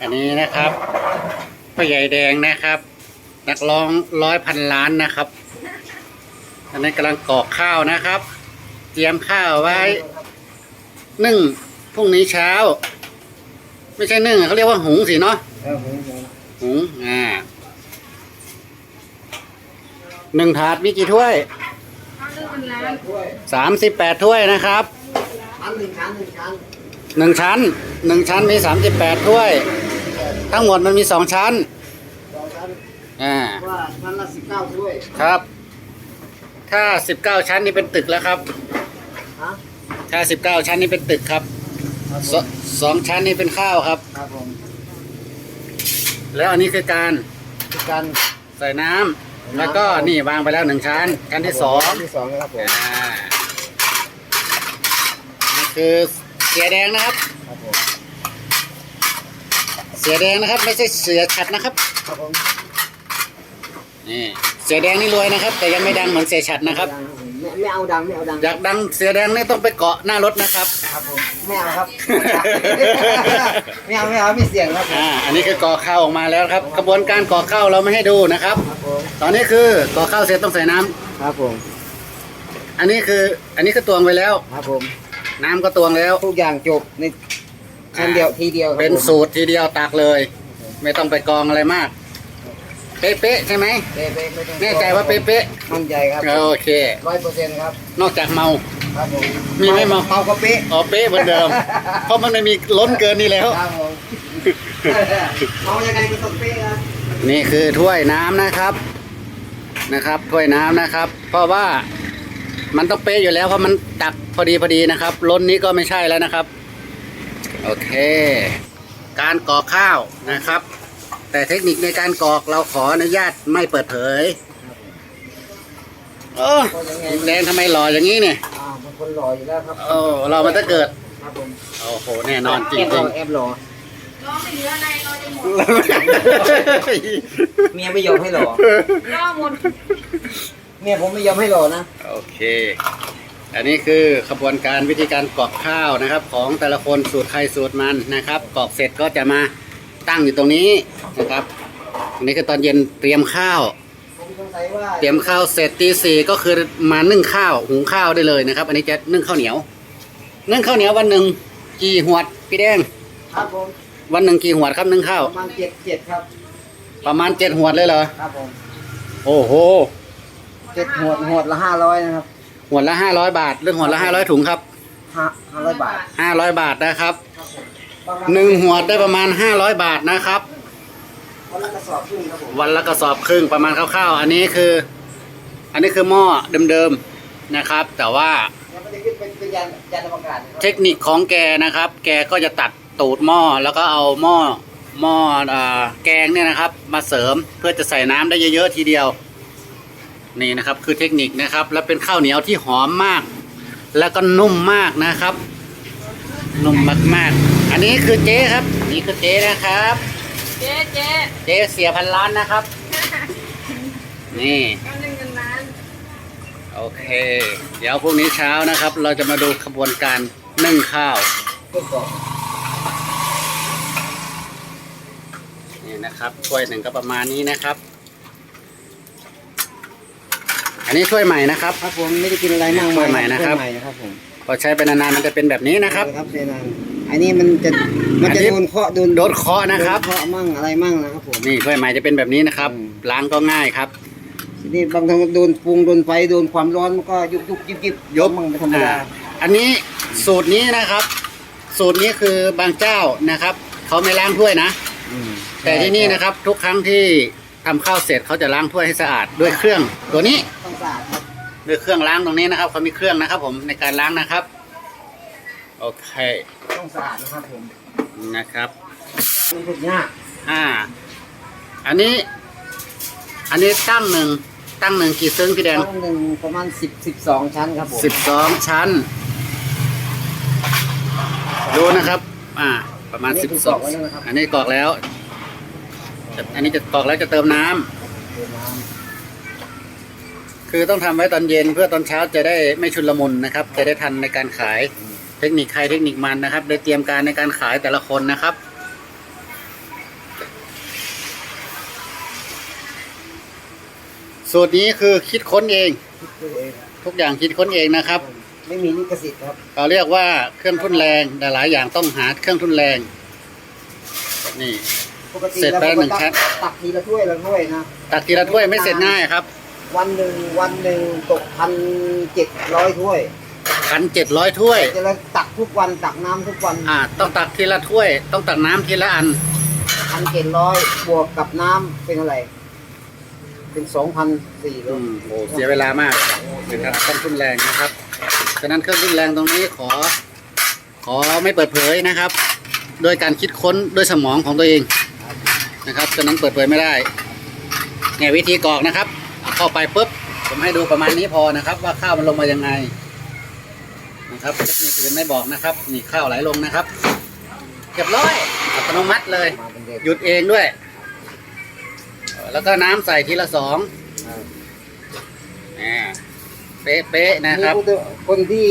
อันนี้นะครับพ่อใหญ่แดงนะครับนักร้องร้อยพันล้านนะครับ อันนี้กำลังกรอกข้าวนะครับ เตรียมข้าวไว้นึ่งพรุ่งนี้เช้า ไม่ใช่นึ่งเขาเรียกว่าหุงสิเนาะครับผมหุงอ่าหนึ่งถาดมีกี่ถ้วยถ้วยสามสิบแปดถ้วยนะครับชั้นหนึ่งชั้นหนึ่งชั้น หนึ่งชั้นหนึ่งชั้นมีสามสิบแปดถ้วย ทั้งหมดมันมีสองชั้นสองชั้นอ่าว่าชั้นละสิบเก้าถ้วยครับ ถ้าสิบเก้าชั้นนี่เป็นตึกแล้วครับฮะถ้าสิบเก้าชั้นนี่เป็นตึกครับครับสสองชั้นนี่เป็นข้าวครับ ครับผมแล้วอันนี้คือการคือการใส่น้ำแล้วก็นี่วางไปแล้วหนึ่งชั้นชั้นที่สองชั้นที่สองนะครับผมอ่านี่คือเสียแดงนะครับ ครับผมเสียแดงนะครับ ไม่ใช่เสือฉัดนะครับ ครับผมนี่เสือแดงนี่รวยนะครับ แต่ยังไม่ดังเหมือนเสียฉัดนะครับไม่ไม่เอาดังไม่เอาดัง อยากดังเสือแดงนี่ต้องไปเกาะหน้ารถนะครับ ครับผมไม่เอาครับ ไม่เอาไม่เอาไม่เสี่ยงครับผมอ่า อันนี้คือก่อข้าวออกมาแล้วครับ กระบวนการก่อข้าวเราไม่ให้ดูนะครับ ครับผมตอนนี้คือก่อข้าวเสร็จต้องใส่น้ำครับผมอันนี้คือ อันนี้ก็ตวงไปแล้ว ครับผม น้ำก็ตวงแล้ว ทุกอย่างจบในชั้นเดียวทีเดียวครับเป็นผมสูตรทีเดียวตักเลย ไม่ต้องไปกองอะไรมาก เป๊ะๆใช่ไหมเป๊ะๆไม่ต้องแน่ใจว่าเป๊ะมั่นใจครับๆโอเค ร้อยเปอร์เซ็นต์ครับนอกจากเมา ครับผมมีไหมเมาเมาก็เป๊ะอ๋อเป๊ะเหมือนเดิม เพราะมันไม่มีล้นเกินนี่แล้ว ครับผมเมายังไงก็ต้องเป๊ะครับนี่คือถ้วยน้ำนะครับนะครับ ถ้วยน้ำนะครับ เพราะว่า มันต้องเป๊ะอยู่แล้วเพราะมันตักพอดีพอดีนะครับ ล้นนี้ก็ไม่ใช่แล้วนะครับ โอเค การกรอกข้าวนะครับ แต่เทคนิคในการกรอกเราขออนุญาตไม่เปิดเผยโอ้ก็ยังไงแดงทำไมหล่ออย่างนี้เนี่ยอ่ามันคนหล่ออยู่แล้วครับโอ้เรามันจะเกิดครับผมโอ้โหแน่นอนจริแอบหล่งอแอบหล่อรอไม่เหลืออะไรรอจะหมดๆเมียไม่ยอมให้หล่อรอหมด เมียผมไม่ยอมให้หล่อนะ โอเค อันนี้คือขบวนการวิธีการกรอกข้าวนะครับ ของแต่ละคนสูตรใครสูตรมันนะครับกรอกเสร็จก็จะมาตั้งอยู่ตรงนี้นะครับอันนี้คือตอนเย็นเตรียมข้าว ผมสงสัยว่าเตรียมข้าวเสร็จตีสี่ก็คือมานึ่งข้าวหุงข้าวได้เลยนะครับ อันนี้จะนึ่งข้าวเหนียว นึ่งข้าวเหนียววันหนึ่งกี่หวดพี่แดง ครับผมวันหนึ่งกี่หวดครับนึ่งข้าวประมาณเจ็ดเจ็ดครับ ประมาณเจ็ดหวดเลยเหรอ ครับผม โอ้โห เจ็ดหัวดหัวดละห้าร้อยนะครับหวดละห้าร้อยบาท เรื่องหวดละห้าร้อยถุงครับห้าห้าร้อยบาทห้าร้อยบาทนะครับครับผมประมาณหนึ่งหวดได้ประมาณห้าร้อยบาทนะครับ วันละกระสอบครึ่งครับผมวันละกระสอบครึ่งประมาณคร่าวๆ อันนี้คือ อันนี้คือหม้อเดิมๆนะครับ แต่ว่ายังไม่ได้ขึ้นเป็นเป็นยานยานอวกาศนะครับเทคนิคของแกนะครับ แกก็จะตัดตูดหม้อแล้วก็เอาหม้อหม้ออ่าแกงเนี่ยนะครับ มาเสริมเพื่อจะใส่น้ำได้เยอะๆทีเดียว นี่นะครับคือเทคนิคนะครับ แล้วเป็นข้าวเหนียวที่หอมมาก แล้วก็นุ่มมากนะครับ นุ่มมากๆ อันนี้คือเจ๊ครับ นี่คือเจ๊นะครับ เจ๊เจ๊เจ๊เสียพันล้านนะครับ นี่กำลังเงินล้านโอเค เดี๋ยวพรุ่งนี้เช้านะครับ เราจะมาดูขบวนการนึ่งข้าวขึ้นก่อนนี่นะครับถ้วยหนึ่งก็ประมาณนี้นะครับ อันนี้ถ้วยใหม่นะครับ ครับผมไม่ได้กินอะไรมากถ้มาวยยใหม่นะครับ ถ้วยใหม่นะครับผมพอใช้ไปนานๆมันจะเป็นแบบนี้นะครับ ครับเป็นอันอันนี้มันจะมันจะอันนี้โดนเคาะโดนโดนเคาะนะครับ โดเคาะมั่งอะไรมั่งนะครับผม นี่ถ้วยใหม่จะเป็นแบบนี้นะครับ อืม ล้างก็ง่ายครับ ทีนี้บางทีโดนปรุงโดนไฟโดนความร้อนมันก็ยุบยุบยิบยิบยบมั่งเป็นธรรมดา อ่าอันนี้สูตรนี้นะครับ สูตรนี้คือบางเจ้านะครับเขาไม่ล้างถ้วยนะ อืมแต่ที่นี่นะครับทุกครั้งที่ทำข้าวเสร็จเขาจะล้างถ้วยให้สะอาดด้วยเครื่องตัวนี้ต้อง สะอาดครับด้วยเครื่องล้างตรงนี้นะครับเขามีเครื่องนะครับ ผมในการล้างนะครับ โอเคต้องสะอาดนะครับผมนะครับมันถูกยากอ่า อันนี้ อันนี้ตั้งหนึ่งตั้งหนึ่งกี่ซึ้งพี่แดงต้องหนึ่งประมาณสิบสิบสองชั้นครับผมสิบสองชั้นดูนะครับ อ่า ประมาณสิบสองอันนี้กรอกแล้ว อันนี้จะกรอกแล้วจะเติมน้ำ คือต้องทำไว้ตอนเย็นเพื่อตอนเช้าจะได้ไม่ชุนละมุนนะครับ จะได้ทันในการขายเทคนิคใครเทคนิคมันนะครับ ได้เตรียมการในการขายแต่ละคนนะครับสูตรนี้คือคิดค้นเอง ทุกอย่างคิดค้นเองนะครับ ไม่มีลิขสิทธิ์ครับเราเรียกว่าเครื่องทุนแรงแต่หลายอย่างต้องหาเครื่องทุนแรง นี่เสร็จไปหนึ่งชั้นตักทีละถ้วยละถ้วยนะตักทีละถ้วยไม่เสร็จง่ายครับ วันหนึ่งวันหนึ่งตกพันเจ็ดร้อยถ้วยพันเจ็ดร้อยถ้วยจะเลยตักทุกวันตักน้ำทุกวันอ่า ต้องตักทีละถ้วย ต้องตักน้ำทีละอันพันเจ็ดร้อยบวกกับน้ำเป็นอะไร เป็นสองพันสี่อืมโอ้เสียเวลามากนะครับเครื่องทุนแรงนะครับฉะนั้นเครื่องทุนแรงตรงนี้ขอ ขอไม่เปิดเผยนะครับ โดยการคิดค้นด้วยสมองของตัวเองนะครับฉะนั้นเปิดเผยไม่ได้เนี่ยวิธีกรอกนะครับ เอาเข้าไปปุ๊บผมให้ดูประมาณนี้พอนะครับ ว่าข้าวมันลงมายังไง นะครับเทคนิคอื่นไม่บอกนะครับ นี่ข้าวไหลลงนะครับเรียบร้อยอัตโนมัติเลยมาเป็นเด็กหยุดเองด้วย แล้วก็น้ำใส่ทีละสองอ่าเป๊ะๆนะครับนี่คนที่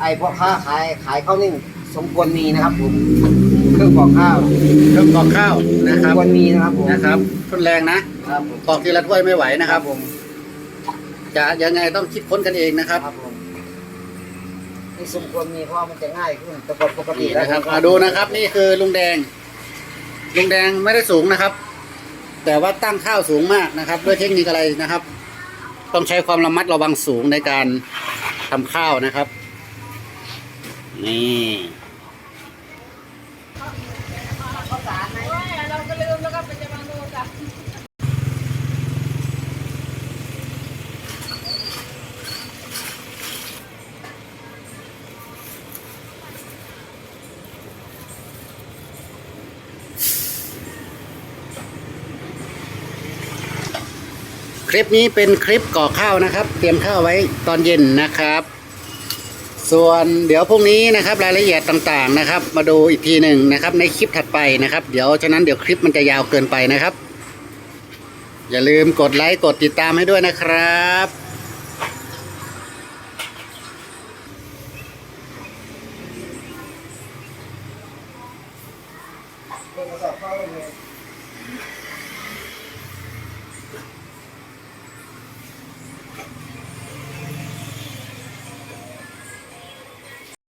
ไอ้พ่อค้าขายขายข้าวนึ่งสมควรมีนะครับผมเครื่องปอกข้าว เครื่องกรอกข้าวนะสคมรับควรมีนะครับผมนะครับทุนแรงนะครับผมกรอกทีละถ้วยไม่ไหวนะครับผม จะยังไงต้องคิดค้นกันเองนะครับครับผมนี่สมควรมีเพราะมันจะง่ายขึ้นแต่ก่อนปกตินี่แล้วนะครับผมก็มาดูนะครับ นี่คือลุงแดง ลุงแดงไม่ได้สูงนะครับ แต่ว่าตั้งข้าวสูงมากนะครับ ด้วยเทคนิคอะไรนะครับ ต้องใช้ความระมัดระวังสูงในการทำข้าวนะครับ นี่เราก็ลืมแล้วก็ไปจะมาดูกัน คลิปนี้เป็นคลิปก่อข้าวนะครับ เตรียมข้าวไว้ตอนเย็นนะครับ ส่วนเดี๋ยวพรุ่งนี้นะครับรายละเอียดต่างๆนะครับ มาดูอีกทีหนึ่งนะครับ ในคลิปถัดไปนะครับ เดี๋ยวฉะนั้นเดี๋ยวคลิปมันจะยาวเกินไปนะครับ อย่าลืมกดไลค์กดติดตามให้ด้วยนะครับ